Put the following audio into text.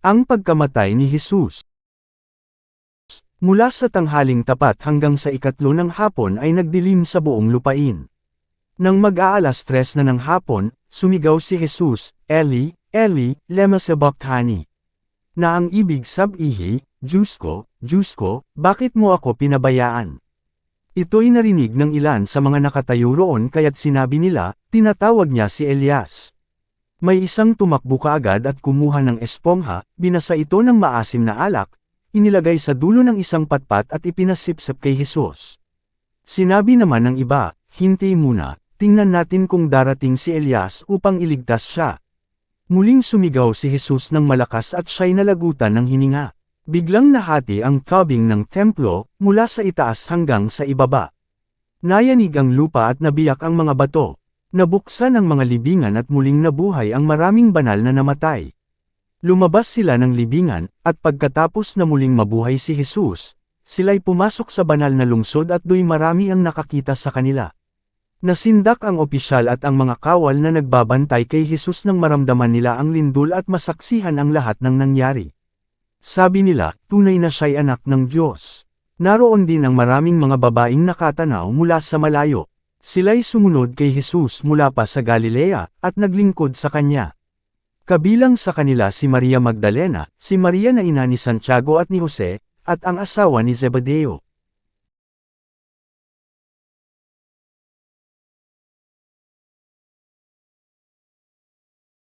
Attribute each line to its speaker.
Speaker 1: Ang pagkamatay ni Jesus Mula sa tanghaling tapat hanggang sa ikatlo ng hapon ay nagdilim sa buong lupain. Nang mag-aalas tres na ng hapon, sumigaw si Jesus, Eli, Eli, lema sabachthani. Na ang ibig sabihi, Diyos ko, Diyos ko, bakit mo ako pinabayaan? Ito'y narinig ng ilan sa mga nakatayo roon kaya't sinabi nila, tinatawag niya si Elias. May isang tumakbo kaagad at kumuha ng espongha, binasa ito ng maasim na alak, inilagay sa dulo ng isang patpat at ipinasipsip kay Jesus. Sinabi naman ng iba, hintay muna, tingnan natin kung darating si Elias upang iligtas siya. Muling sumigaw si Jesus ng malakas at siya'y nalagutan ng hininga. Biglang nahati ang tubing ng templo, mula sa itaas hanggang sa ibaba. Nayanig ang lupa at nabiyak ang mga bato. Nabuksan ang mga libingan at muling nabuhay ang maraming banal na namatay. Lumabas sila ng libingan, at pagkatapos na muling mabuhay si Jesus, sila'y pumasok sa banal na lungsod at do'y marami ang nakakita sa kanila. Nasindak ang opisyal at ang mga kawal na nagbabantay kay Jesus nang maramdaman nila ang lindol at masaksihan ang lahat ng nangyari. Sabi nila, tunay na siya'y anak ng Diyos. Naroon din ang maraming mga babaeng nakatanaw mula sa malayo. Sila'y sumunod kay Jesus mula pa sa Galilea, at naglingkod sa kanya. Kabilang sa kanila si Maria Magdalena, si Maria na ina ni Santiago at ni Jose, at ang asawa ni Zebedeo.